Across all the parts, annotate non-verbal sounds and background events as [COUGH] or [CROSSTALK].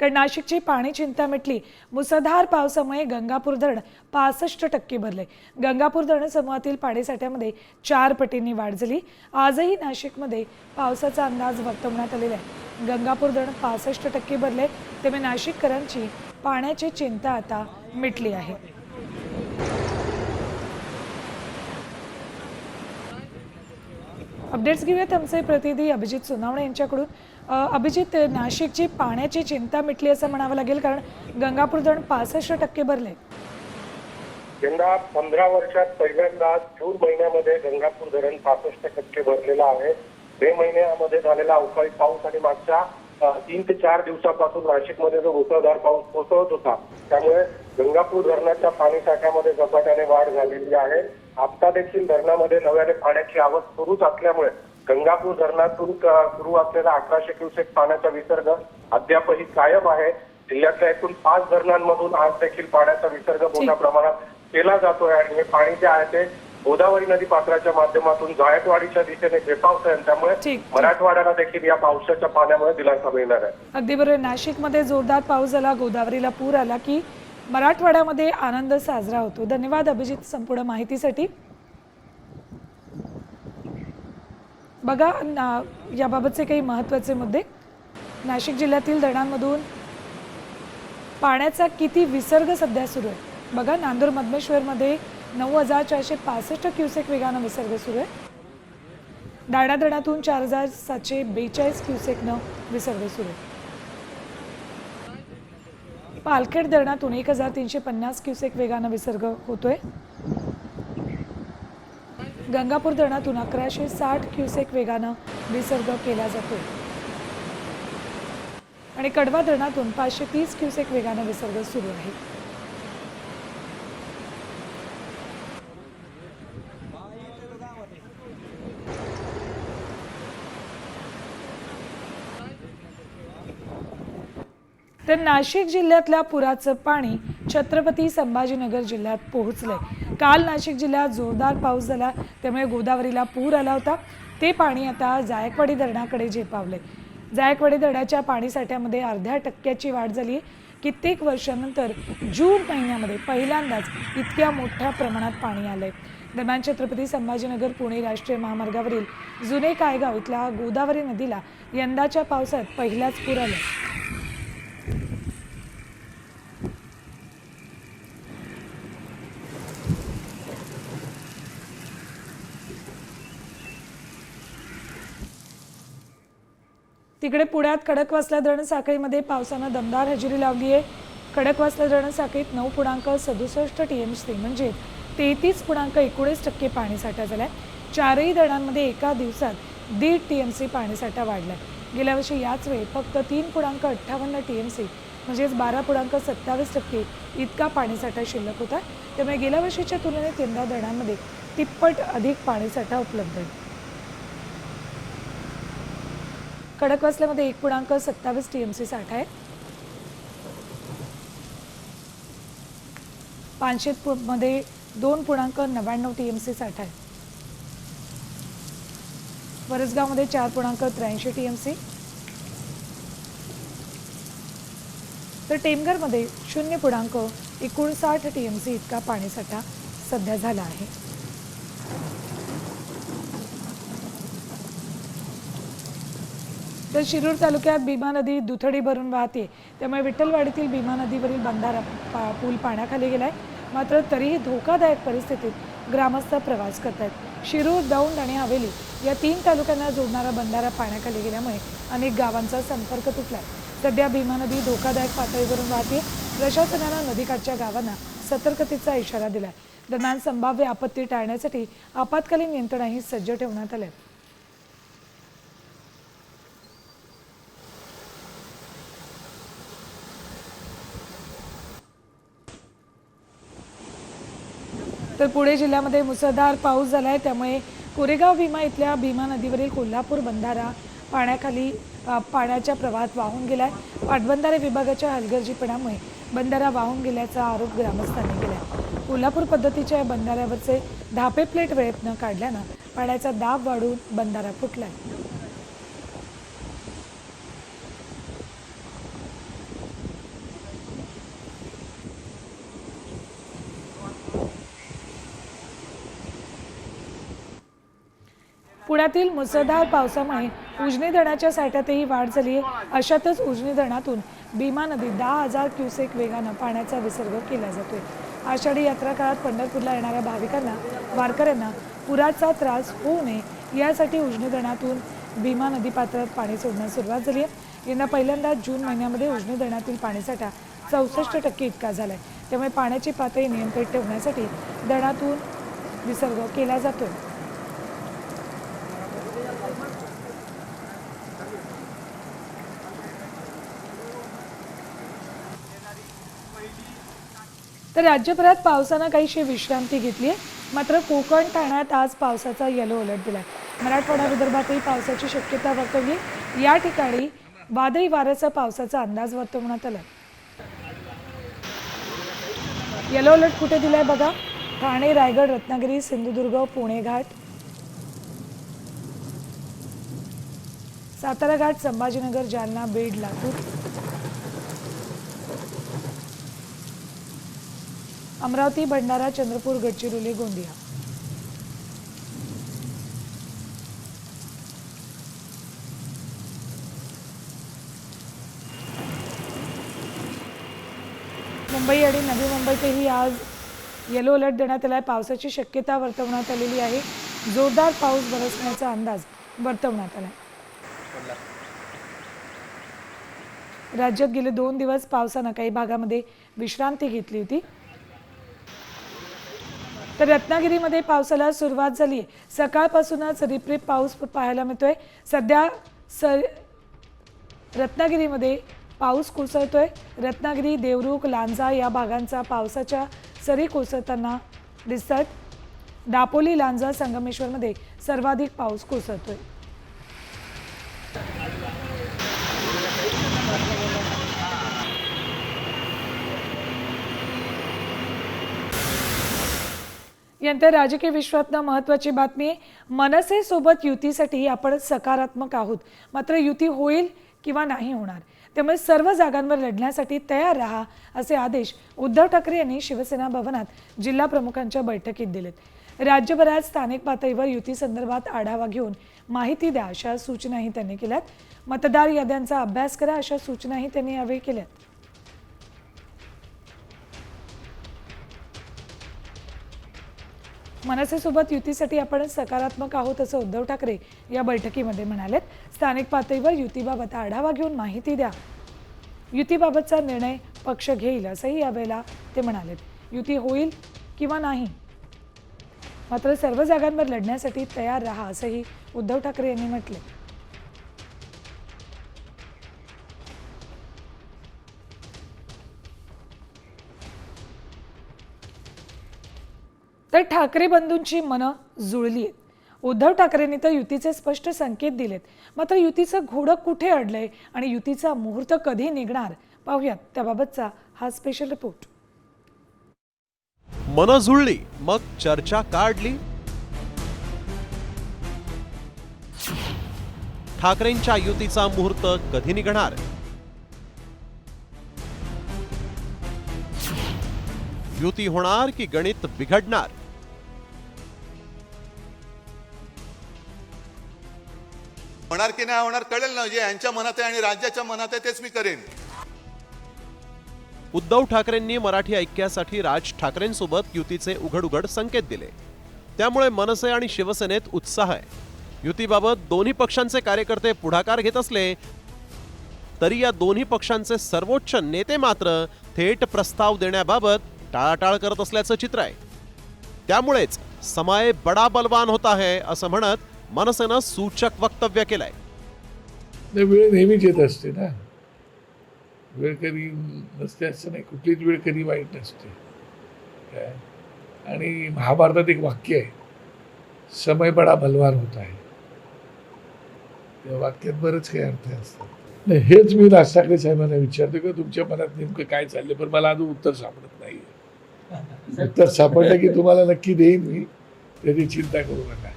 कारण नाशिकची पाणी चिंता मिटली. मुसळधार पावसामुळे गंगापूर धरण पासष्ट टक्के भरले. गंगापूर धरण समूहातील पाणीसाठ्यामध्ये चार पटींनी वाढ झाली. आजही नाशिकमध्ये पावसाचा अंदाज वर्तवण्यात आलेला आहे. गंगापूर धरण पासष्ट टक्के भरले त्यामुळे नाशिककरांची पाण्याची चिंता आता मिटली आहे. अपडेट्स घेऊयात आमचे प्रतिनिधी अभिजित सोनावणे यांच्याकडून. अभिजित नाशिकची पाण्याची चिंता मिटली असं म्हणावं लागेल कारण गंगापूर धरण पासष्ट टक्के भरले यंदा पंधरा वर्षात पहिल्यांदा जून महिन्यामध्ये गंगापूर धरण पासष्ट टक्के भरलेलं आहे. मे महिन्यामध्ये झालेला अवकाळी पाऊस आणि मागच्या तीन ते चार दिवसापासून नाशिकमध्ये जो मुसळधार पाऊस कोसळत होता त्यामुळे गंगापूर धरणाच्या पाणी साठ्यामध्ये झपाट्याने वाढ झालेली आहे. आता देखील धरणामध्ये नव्याने पाण्याची आवक सुरूच असल्यामुळे गंगापूर धरणातून सुरू असलेला अठराशे क्युसेक पाण्याचा विसर्ग अद्यापही कायम आहे. जिल्ह्यातल्या एकूण पाच धरणांमधून आज देखील पाण्याचा विसर्ग मोठ्या प्रमाणात केला जातोय आणि हे पाणी जे आहे ते गोदावरी नदी पात्राच्या माध्यमातून जायकवाडीच्या दिशेने झेपावत आहे त्यामुळे. मराठवाड्याला देखील या पावसाच्या पाण्यामुळे दिलासा मिळणार आहे. अगदी बरोबर. नाशिकमध्ये जोरदार पाऊस झाला गोदावरीला पूर आला की मराठवाड्यामध्ये आनंद साजरा होतो. धन्यवाद अभिजित संपूर्ण माहितीसाठी. बघा ना याबाबतचे काही महत्त्वाचे मुद्दे. नाशिक जिल्ह्यातील धरणांमधून पाण्याचा किती विसर्ग सध्या सुरू आहे? बघा नांदूर मधमेश्वरमध्ये नऊ हजार चारशे पासष्ट क्युसेक वेगानं विसर्ग सुरू आहे. दाडा धरणातून चार हजार सातशे बेचाळीस क्युसेकनं विसर्ग सुरू आहे. पालखेड धरणातून एक हजार तीनशे पन्नास क्युसेक वेगानं विसर्ग होतोय. गंगापूर धरणातून अकराशे साठ क्युसेक वेगानं विसर्ग केला जातो. आणि कडवा धरणातून पाचशे तीस क्युसेक वेगानं विसर्ग सुरू आहे. तर नाशिक जिल्ह्यातल्या पुराचं पाणी छत्रपती संभाजीनगर जिल्ह्यात पोहोचलंय. काल नाशिक जिल्ह्यात जोरदार पाऊस झाला त्यामुळे गोदावरीला पूर आला होता. ते पाणी आता जायकवाडी धरणाकडे झेपावले जायकवाडी धरणाच्या पाणीसाठ्यामध्ये अर्ध्या टक्क्याची वाढ झाली कित्येक वर्षानंतर जून महिन्यामध्ये पहिल्यांदाच इतक्या मोठ्या प्रमाणात पाणी आलंय. दरम्यान छत्रपती संभाजीनगर पुणे राष्ट्रीय महामार्गावरील जुने कायगाव इथल्या गोदावरी नदीला यंदाच्या पावसात पहिलाच पूर आला तिकडे पुण्यात खडकवासला धरणसाखळीमध्ये पावसानं दमदार हजेरी लावली आहे खडकवासला धरणसाखळीत नऊ पूर्णांक सदुसष्ट टी एम सी म्हणजे तेहतीस पूर्णांक एकोणीस टक्के पाणीसाठा झाला आहे चारही धरणांमध्ये एका दिवसात दीड टी एम सी पाणीसाठा वाढला आहे गेल्या वर्षी याच वेळी फक्त तीन पूर्णांक अठ्ठावन्न टी एम सी म्हणजेच बारा पूर्णांक सत्तावीस टक्के इतका पाणीसाठा शिल्लक होता. त्यामुळे गेल्या वर्षीच्या तुलनेत यंदा धरणांमध्ये तिप्पट अधिक पाणीसाठा उपलब्ध आहे. खडकवासल्यामध्ये एक पूर्णांक सत्तावीस टी एम सी साठा आहे पानशेतमध्ये दोन पूर्णांक नव्याण्णव टी एम सी साठा आहे. वरसगावमध्ये चार पूर्णांक त्र्याऐंशी टी एम सी तर टेमघरमध्ये शून्य पूर्णांक एकोणसाठ टी एम सी इतका पाणीसाठा सध्या झाला आहे. तर शिरूर तालुक्यात भीमा नदी दुथडी भरून वाहते. त्यामुळे विठ्ठलवाडीतील भीमा नदीवरील बंधारा पा पूल पाण्याखाली गेलाय. मात्र तरीही धोकादायक परिस्थितीत ग्रामस्थ प्रवास करत आहेत शिरूर दौंड आणि हवेली या तीन तालुक्यांना जोडणारा बंधारा पाण्याखाली गेल्यामुळे अनेक गावांचा संपर्क तुटलाय. सध्या भीमा नदी धोकादायक पातळीवरून वाहते. प्रशासनानं नदीकाठच्या गावांना सतर्कतेचा इशारा दिलाय. दरम्यान संभाव्य आपत्ती टाळण्यासाठी आपत्कालीन यंत्रणाही सज्ज ठेवण्यात आल्या तर पुणे जिल्ह्यामध्ये मुसळधार पाऊस झाला आहे त्यामुळे कोरेगाव भीमा इथल्या भीमा नदीवरील कोल्हापूर बंधारा पाण्याखाली पाण्याच्या प्रवाहात वाहून गेलाय. पाटबंधारे विभागाच्या हलगर्जीपणामुळे बंधारा वाहून गेल्याचा आरोप ग्रामस्थांनी केला आहे कोल्हापूर पद्धतीच्या या बंधाऱ्यावरचे धापे प्लेट वेळेत न काढल्यानं पाण्याचा दाब वाढून बंधारा फुटला आहे पुण्यातील मुसळधार पावसामुळे उजनी धरणाच्या साठ्यातही वाढ झाली आहे. अशातच उजनी धरणातून भीमा नदीत दहा हजार क्युसेक वेगानं पाण्याचा विसर्ग केला जातोय. आषाढी यात्रा काळात पंढरपूरला येणाऱ्या भाविकांना वारकऱ्यांना पुराचा त्रास होऊ नये यासाठी उजनी धरणातून भीमा नदी पात्रात पाणी सोडण्यास सुरुवात झाली आहे. यंदा पहिल्यांदा जून महिन्यामध्ये उजनी धरणातील पाणीसाठा चौसष्ट टक्के इतका झाला आहे त्यामुळे पाण्याची पातळी नियंत्रित ठेवण्यासाठी धरणातून विसर्ग केला जातोय. तर राज्यभरात पावसानं काहीशी विश्रांती घेतली आहे मात्र कोकण ठाण्यात आज पावसाचा येलो अलर्ट आहे मराठवाडा विदर्भातही पावसाची शक्यता वर्तवली. या ठिकाणी वादळी वाऱ्याचा पावसाचा अंदाज वर्तवण्यात आला येलो अलर्ट कुठे दिलाय बघा? ठाणे रायगड रत्नागिरी सिंधुदुर्ग पुणे घाट. सातारा घाट संभाजीनगर जालना बीड लातूर. अमरावती भंडारा चंद्रपूर गडचिरोली गोंदिया. मुंबई आणि नवी मुंबईतही आज येलो अलर्ट देण्यात आला आहे पावसाची शक्यता वर्तवण्यात आलेली आहे. जोरदार पाऊस बरसण्याचा अंदाज वर्तवण्यात आला राज्यात गेले दोन दिवस पावसानं काही भागामध्ये विश्रांती घेतली होती. तर रत्नागिरीमध्ये पावसाला सुरुवात झाली आहे सकाळपासूनच रिपरिप पाऊस पाहायला मिळतोय. सध्या सर रत्नागिरीमध्ये पाऊस कोसळतोय. रत्नागिरी देवरुख लांजा या भागांचा पावसाच्या सरी कोसळताना दिसतात दापोली लांजा संगमेश्वरमध्ये सर्वाधिक पाऊस कोसळतोय. यानंतर राजकीय विश्वातनं महत्त्वाची बातमी मनसेसोबत युतीसाठी आपण सकारात्मक आहोत. मात्र युती होईल किंवा नाही होणार त्यामुळे सर्व जागांवर लढण्यासाठी तयार राहा असे आदेश उद्धव ठाकरे यांनी शिवसेना भवनात जिल्हा प्रमुखांच्या बैठकीत दिलेत. राज्यभरात स्थानिक पातळीवर युती संदर्भात आढावा घेऊन माहिती द्या अशा सूचनाही त्यांनी केल्यात. मतदार याद्यांचा अभ्यास करा अशा सूचनाही त्यांनी यावेळी केल्यात. मनसेसोबत युतीसाठी आपण सकारात्मक आहोत असं उद्धव ठाकरे या बैठकीमध्ये म्हणालेत. स्थानिक पातळीवर युतीबाबत आढावा घेऊन माहिती द्या. युतीबाबतचा निर्णय पक्ष घेईल असंही यावेळेला ते म्हणालेत. युती होईल किंवा नाही? मात्र सर्व जागांवर लढण्यासाठी तयार राहा असंही उद्धव ठाकरे यांनी म्हटले तर ठाकरे बंधूंची मनं जुळली आहेत. उद्धव ठाकरेंनी तर युतीचे स्पष्ट संकेत दिलेत. मात्र युतीचं घोडं कुठे अडलंय आणि युतीचा मुहूर्त कधी निघणार पाहूयात. त्याबाबतचा हा स्पेशल रिपोर्ट मन जुळली मग चर्चा काढली. ठाकरेंच्या युतीचा मुहूर्त कधी निघणार? युती होणार की गणित बिघडणार? होणार की नाही होणार कळेल ना. जे यांच्या मनात आहे आणि राज्याच्या मनात आहे तेच मी करेन. उद्धव ठाकरेंनी मराठी ऐक्यासाठी राज ठाकरेंसोबत युतीचे उघड उघड संकेत दिले. त्यामुळे मनसे आणि शिवसेनेत उत्साह आहे. युतीबाबत दोन्ही पक्षांचे कार्यकर्ते पुढाकार घेत असले तरी या दोन्ही पक्षांचे सर्वोच्च नेते मात्र थेट प्रस्ताव देण्याबाबत टाळाटाळ करत असल्याचं चित्र आहे. त्यामुळेच समय बडा बलवान होता आहे असं म्हणत मनसेनं सूचक वक्तव्य केलंय. नाही वेळ नेहमीच येत असते ना. वेळ कधी नसते असं नाही. कुठलीच वेळ कधी वाईट नसते. काय? आणि महाभारतात एक वाक्य आहे. समय बडा बलवान होता आहे. त्या वाक्यात बरंच काही अर्थ असतात. नाही हेच मी राज ठाकरे साहेबांना विचारतो की तुमच्या मनात नेमकं काय चाललंय? पण मला अजून उत्तर सापडत नाही [LAUGHS] उत्तर सापडलं की तुम्हाला नक्की देईन मी. त्याची चिंता करू नका.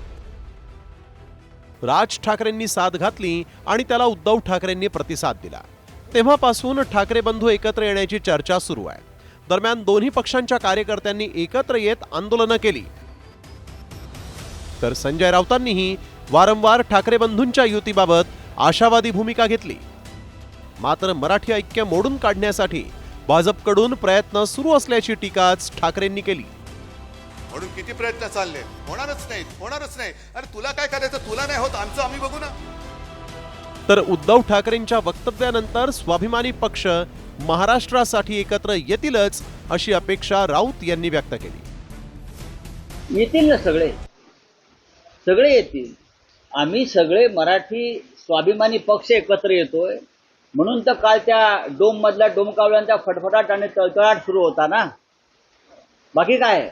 राज ठाकरेंनी साथ घातली आणि त्याला उद्धव ठाकरेंनी प्रतिसाद दिला. तेव्हापासून ठाकरे बंधू एकत्र येण्याची चर्चा सुरू आहे. दरम्यान दोन्ही पक्षांच्या कार्यकर्त्यांनी एकत्र येत आंदोलनं केली. तर संजय राऊतांनीही वारंवार ठाकरे बंधूंच्या युतीबाबत आशावादी भूमिका घेतली. मात्र मराठी ऐक्य मोडून काढण्यासाठी भाजपकडून प्रयत्न सुरू असल्याची टीकाच ठाकरेंनी केली. म्हणून किती प्रयत्न चालले? होणारच नाहीत होणारच नाही. अरे तुला काय करायचं? तुला नाही होत आमचं आम्ही बघू ना. तर उद्धव ठाकरेंच्या वक्तव्यानंतर स्वाभिमानी पक्ष महाराष्ट्रासाठी एकत्र येतीलच अशी अपेक्षा राऊत यांनी व्यक्त केली. येतील ना सगळे. सगळे येतील. आम्ही सगळे मराठी स्वाभिमानी पक्ष एकत्र येतोय. म्हणून तर काल त्या डोम मधल्या डोमकावल्यांचा फटफटाट आणि तळतळाट सुरू होता ना. बाकी काय?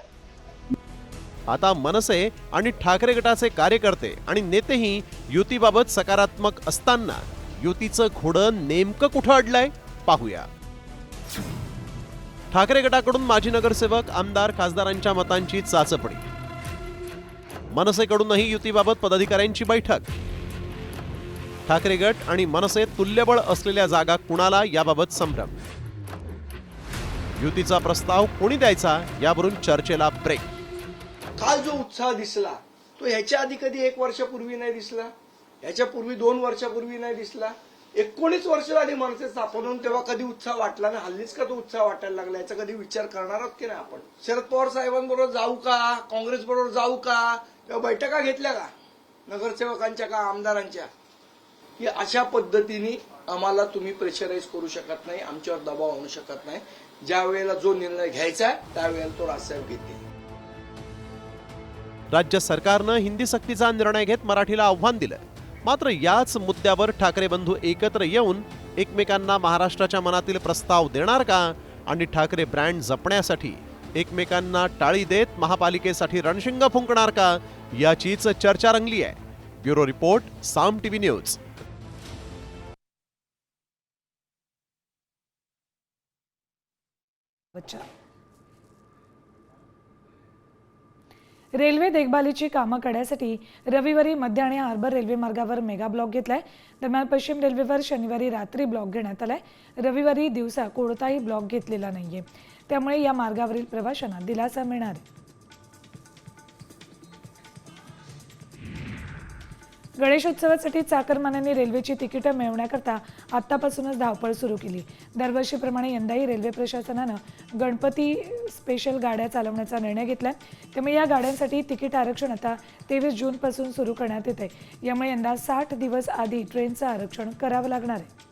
आता मनसे आणि ठाकरे गटाचे कार्यकर्ते आणि नेतेही युतीबाबत सकारात्मक असताना युतीचं घोडं नेमकं कुठं अडलंय पाहूया. ठाकरे गटाकडून माजी नगरसेवक आमदार खासदारांच्या मतांची चाचपणी. मनसेकडूनही युतीबाबत पदाधिकाऱ्यांची बैठक. ठाकरे गट आणि मनसे तुल्यबळ असलेल्या जागा कुणाला याबाबत संभ्रम. युतीचा प्रस्ताव कोणी द्यायचा यावरून चर्चेला ब्रेक. काल जो उत्साह दिसला तो ह्याच्या आधी कधी एक वर्षापूर्वी नाही दिसला? ह्याच्या पूर्वी दोन वर्षापूर्वी नाही दिसला? एकोणीस वर्ष झाली माणसे स्थापन होऊन तेव्हा कधी उत्साह वाटला ना हल्लीच का तो उत्साह वाटायला लागला? याचा कधी विचार करणार आहोत की नाही आपण? शरद पवार साहेबांबरोबर जाऊ का? काँग्रेस बरोबर जाऊ का? किंवा बैठका घेतल्या का? नगरसेवकांच्या का आमदारांच्या? की अशा पद्धतीने आम्हाला तुम्ही प्रेशराईज करू शकत नाही आमच्यावर दबाव आणू शकत नाही. ज्या वेळेला जो निर्णय घ्यायचा आहे त्यावेळेला तो राजसाहेब घेतील. राज्य सरकारनं हिंदी सक्तीचा निर्णय घेत मराठीला आव्हान दिलं. मात्र याच मुद्द्यावर ठाकरे बंधू एकत्र येऊन एकमेकांना महाराष्ट्राच्या मनातील प्रस्ताव देणार का आणि ठाकरे ब्रँड जपण्यासाठी एकमेकांना टाळी देत महापालिकेसाठी रणशिंग फुंकणार का याचीच चर्चा रंगली आहे. Bureau report Saam TV news. बच्चा रेल्वे देखभालीची कामं करण्यासाठी रविवारी मध्य आणि हार्बर रेल्वे मार्गावर मेगा ब्लॉक घेतलाय. दरम्यान पश्चिम रेल्वेवर शनिवारी रात्री ब्लॉक घेण्यात आलाय. रविवारी दिवसा कोणताही ब्लॉक घेतलेला नाहीये. त्यामुळे या मार्गावरील प्रवाशांना दिलासा मिळणार गणेशोत्सवासाठी चाकरमान्यांनी रेल्वेची तिकीटं मिळवण्याकरता आत्तापासूनच धावपळ सुरू केली. दरवर्षीप्रमाणे यंदाही रेल्वे प्रशासनानं गणपती स्पेशल गाड्या चालवण्याचा निर्णय घेतला त्यामुळे या गाड्यांसाठी तिकीट आरक्षण आता तेवीस जूनपासून सुरू करण्यात येत आहे यामुळे यंदा साठ दिवस आधी ट्रेनचं आरक्षण करावं लागणार आहे.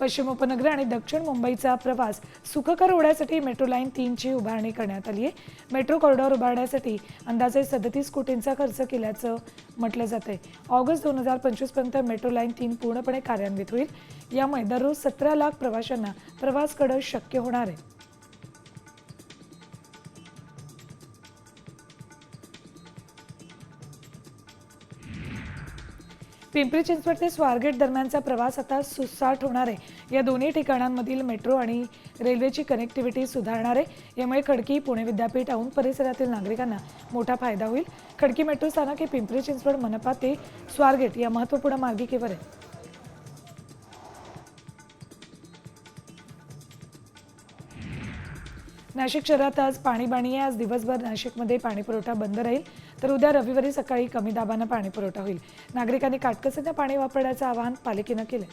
पश्चिम उपनगर आणि दक्षिण मुंबईचा प्रवास सुखकर होण्यासाठी मेट्रो लाईन तीनची उभारणी करण्यात आली आहे. मेट्रो कॉरिडॉर उभारण्यासाठी अंदाजे सदतीस कोटींचा खर्च केल्याचं म्हटलं जातं आहे ऑगस्ट दोन हजार पंचवीसपर्यंत मेट्रो लाईन तीन पूर्णपणे कार्यान्वित होईल. यामुळे दररोज सतरा लाख प्रवाशांना प्रवास करणं शक्य होणार आहे. पिंपरी चिंचवड ते स्वारगेट दरम्यानचा प्रवास आता सुसाट होणार आहे. या दोन्ही ठिकाणांमधील मेट्रो आणि रेल्वेची कनेक्टिव्हिटी सुधारणार आहे. यामुळे खडकी पुणे विद्यापीठ औंध परिसरातील नागरिकांना मोठा फायदा होईल. खडकी मेट्रो स्थानक हे पिंपरी चिंचवड मनपा ते स्वारगेट या महत्त्वपूर्ण मार्गिकेवर आहे. नाशिक शहरात आज पाणीबाणी आहे. आज दिवसभर नाशिकमध्ये पाणीपुरवठा बंद राहील. तर उद्या रविवारी सकाळी कमी दाबानं पाणीपुरवठा होईल. नागरिकांनी काटकसरीनं पाणी वापरण्याचं आवाहन पालिकेनं केलं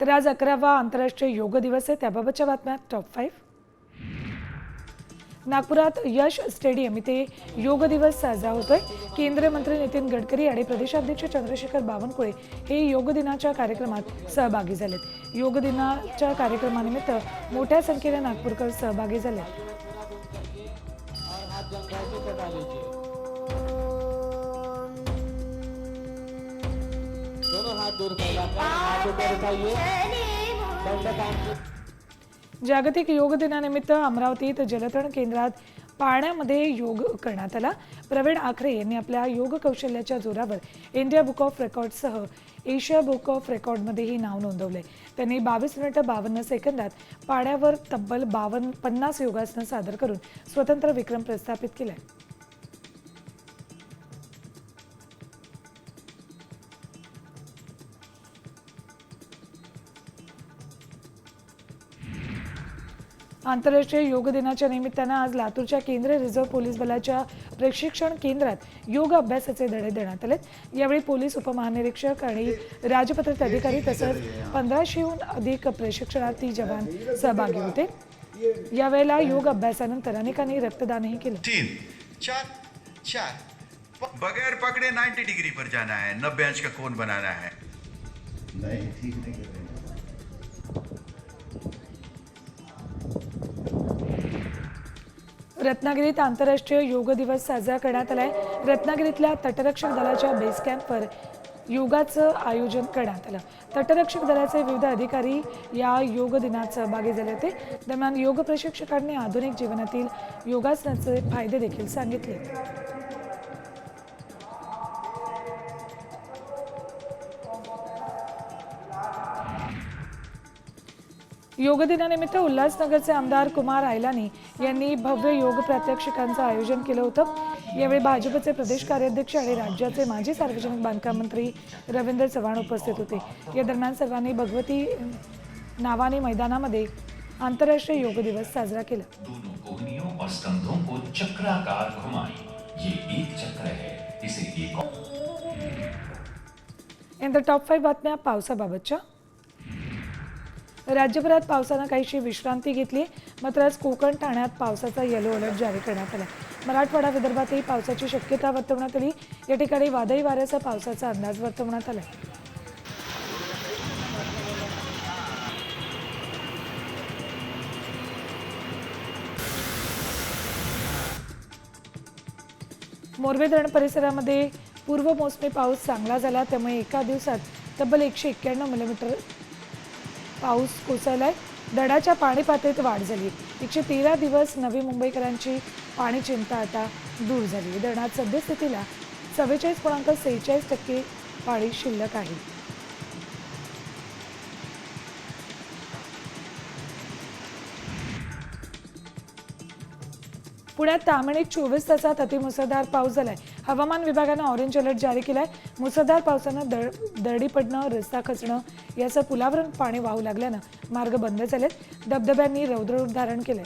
तर आज अकरावा आंतरराष्ट्रीय योग दिवस आहे. त्याबाबतच्या बातम्या टॉप फाईव्ह नागपुरात यश स्टेडियम इथे योग दिवस साजरा होतोय. केंद्रीय मंत्री नितीन गडकरी आणि प्रदेशाध्यक्ष चंद्रशेखर बावनकुळे हे योग दिनाच्या कार्यक्रमात सहभागी झालेत. योग दिनाच्या कार्यक्रमानिमित्त मोठ्या संख्येने नागपूरकर सहभागी झाले. जागतिक योग दिनानिमित्त अमरावतीत जलतरण केंद्रात पाण्यामध्ये योग करण्यात आला. प्रवीण आखरे यांनी आपल्या योग कौशल्याच्या जोरावर इंडिया बुक ऑफ रेकॉर्डसह एशिया बुक ऑफ रेकॉर्डमध्येही नाव नोंदवले. त्यांनी बावीस मिनिटं बावन्न सेकंदात पाण्यावर तब्बल बावन्न पन्नास योगासनं सादर करून स्वतंत्र विक्रम प्रस्थापित केलाय आंतरराष्ट्रीय योग दिनाच्या निमित्तानं आज लातूरच्या केंद्रीय रिझर्व्ह पोलीस बलाच्या प्रशिक्षण केंद्रात योग अभ्यासाचे धडे देण्यात आले यावेळी पोलीस उपमहानिरीक्षक आणि राजपत्रित अधिकारी तसंच पंधराशेहून अधिक प्रशिक्षणार्थी जवान सहभागी होते. यावेळेला योग अभ्यासानंतर अनेकांनी रक्तदानही केलं. तीन चार चार. बगैर पकड़े 90 डिग्री पर जाना है. नब्बे अंश का कोण बनाना है. नहीं ठीक नहीं. रत्नागिरीत आंतरराष्ट्रीय योग दिवस साजरा करण्यात आलाय. रत्नागिरीतल्या तटरक्षक दलाच्या बेस कॅम्पवर योगाचं आयोजन करण्यात आलं. तटरक्षक दलाचे विविध अधिकारी या योग दिनात सहभागी झाले होते. दरम्यान योग प्रशिक्षकांनी आधुनिक जीवनातील योगासनाचे फायदे देखील सांगितले. योग दिनानिमित्त उल्हासनगरचे आमदार कुमार आयलानी यांनी भव्य योग प्रात्यक्षिकांचं आयोजन केलं होतं. यावेळी भाजपचे प्रदेश कार्याध्यक्ष आणि राज्याचे माजी सार्वजनिक बांधकाम मंत्री रवींद्र चव्हाण उपस्थित होते. या दरम्यान सर्वांनी भगवती नावानी मैदानामध्ये आंतरराष्ट्रीय योग दिवस साजरा केला. और यंतर टॉप फाईव्ह बातम्या पावसाबाबतच्या. राज्यभरात पावसानं काहीशी विश्रांती घेतली मात्र आज कोकण ठाण्यात पावसाचा येलो अलर्ट जारी करण्यात आला मराठवाडा विदर्भातही पावसाची शक्यता वर्तवण्यात आली. या ठिकाणी वादळी वाऱ्याचा पावसाचा अंदाज वर्तवण्यात आला मोरबे धरण परिसरामध्ये पूर्व मोसमी पाऊस चांगला झाला. त्यामुळे एका दिवसात तब्बल एकशे एक्क्याण्णव मिलीमीटर पाऊस कोसळला आहे दडाच्या पाणी पातळीत वाढ झाली. एकशे तेरा दिवस नवी मुंबईकरांची पाणी चिंता आता दूर झाली. धरणात सद्यस्थितीला चव्वेचाळीस पूर्णांक सेहेचाळीस टक्के पाणी शिल्लक आहे. पुण्यात तामिळीत चोवीस तासात अतिमुसळधार पाऊस झालाय. हवामान विभागानं ऑरेंज अलर्ट जारी केलाय. मुसळधार पावसानं दड दरडी पडणं रस्ता खचणं याचं पुलावरून पाणी वाहू लागल्यानं मार्ग बंद झालेत. धबधब्यांनी रौद्ररूप धारण केलंय.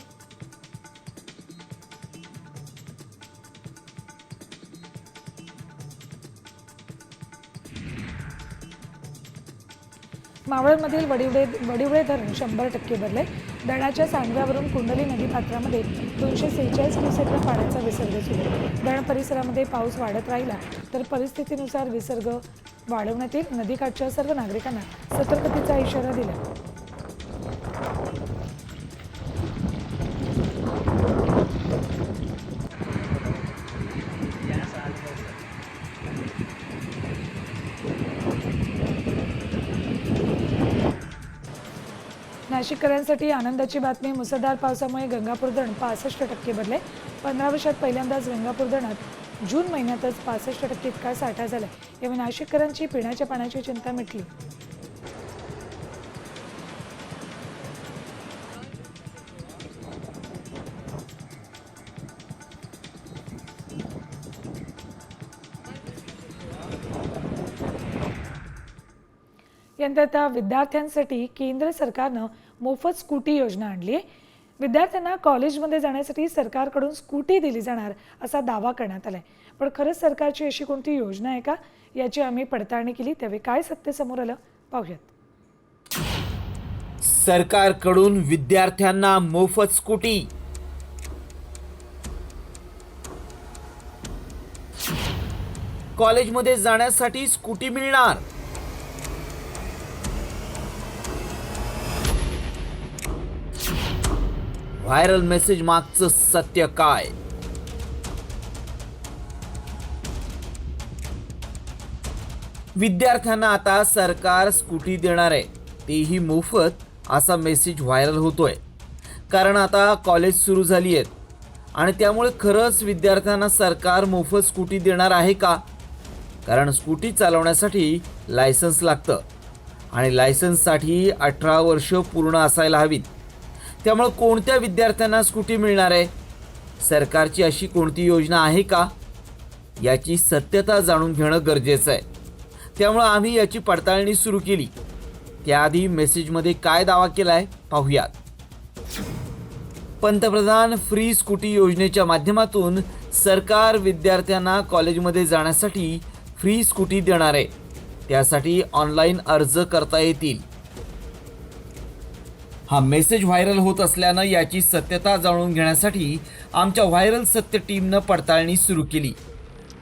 मावळमधील वडिवडे वडिवडे धरण शंभर टक्के भरले धरणाच्या सांडव्यावरून कुंडली नदी पात्रामध्ये दोनशे सेहेचाळीस क्युसेकला पाण्याचा विसर्ग सुरू. धरण परिसरामध्ये पाऊस वाढत राहिला तर परिस्थितीनुसार विसर्ग वाढवण्यात येईल. नदीकाठच्या सर्व नागरिकांना सतर्कतेचा इशारा दिला. नाशिककरांसाठी आनंदाची बातमी. मुसळधार पावसामुळे गंगापूर धरण पासष्ट टक्के भरले पंधरा वर्षात पहिल्यांदाच गंगापूर धरणात जून महिन्यातच पासष्ट टक्के इतका साठा झाला यामुळे नाशिककरांची पिण्याच्या पाण्याची चिंता मिटली. यंत्र आता विद्यार्थ्यांसाठी केंद्र सरकारनं मोफत स्कूटी योजना आणली आहे. विद्यार्थ्यांना कॉलेजमध्ये जाण्यासाठी सरकारकडून स्कूटी दिली जाणार असा दावा करण्यात आला आहे पण खरंच सरकारची अशी कोणती योजना आहे का? याची आम्ही पडताळणी केली. त्यावेळी काय सत्य समोर आलं? पाहूयात. सरकारकडून विद्यार्थ्यांना मोफत स्कूटी. कॉलेजमध्ये जाण्यासाठी स्कूटी मिळणार. व्हायरल मेसेज मागचं सत्य काय? विद्यार्थ्यांना आता सरकार स्कूटी देणार आहे. तेही मोफत असा मेसेज व्हायरल होतोय. कारण आता कॉलेज सुरू झाली आहेत. आणि त्यामुळे खरंच विद्यार्थ्यांना सरकार मोफत स्कूटी देणार आहे का? कारण स्कूटी चालवण्यासाठी लायसन्स लागतं. आणि लायसन्ससाठी अठरा वर्ष पूर्ण असायला हवीत. त्यामुळं कोणत्या विद्यार्थ्यांना स्कूटी मिळणार आहे? सरकारची अशी कोणती योजना आहे का? याची सत्यता जाणून घेणं गरजेचं आहे. त्यामुळं आम्ही याची पडताळणी सुरू केली. त्याआधी मेसेजमध्ये काय दावा केला आहे पाहूयात. पंतप्रधान फ्री स्कूटी योजनेच्या माध्यमातून सरकार विद्यार्थ्यांना कॉलेजमध्ये जाण्यासाठी फ्री स्कूटी देणार आहे. त्यासाठी ऑनलाईन अर्ज करता येतील. हा मेसेज व्हायरल होत असल्यानं याची सत्यता जाणून घेण्यासाठी आमच्या व्हायरल सत्य टीमनं पडताळणी सुरू केली.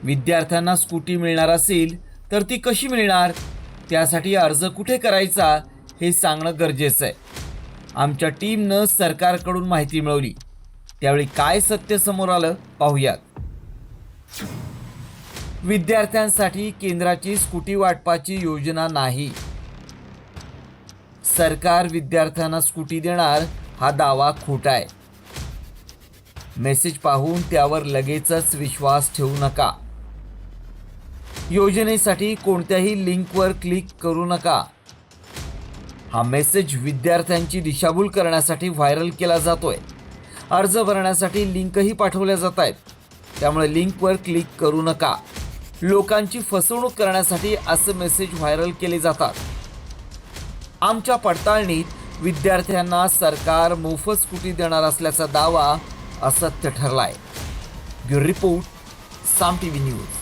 विद्यार्थ्यांना स्कूटी मिळणार असेल तर ती कशी मिळणार? त्यासाठी अर्ज कुठे करायचा? हे सांगणं गरजेचं आहे. आमच्या टीमनं सरकारकडून माहिती मिळवली. त्यावेळी काय सत्य समोर आलं पाहूयात. विद्यार्थ्यांसाठी केंद्राची स्कूटी वाटपाची योजना नाही. सरकार विद्यार्थ्यांना स्कूटी देणार हा दावा खोटा आहे. मेसेज पाहून त्यावर लगेचच विश्वास ठेवू नका. योजनेसाठी कोणत्याही लिंकवर क्लिक करू नका. हा मेसेज विद्यार्थ्यांची दिशाभूल करण्यासाठी व्हायरल केला जातोय. अर्ज भरण्यासाठी लिंकही पाठवल्या जात आहेत. त्यामुळे लिंकवर क्लिक करू नका. लोकांची फसवणूक करण्यासाठी असे मेसेज व्हायरल केले जातात. आमच्या पडताळणीत विद्यार्थ्यांना सरकार मोफत स्कूटी देणार असल्याचा दावा असत्य ठरलाय. Bureau report Saam T V news.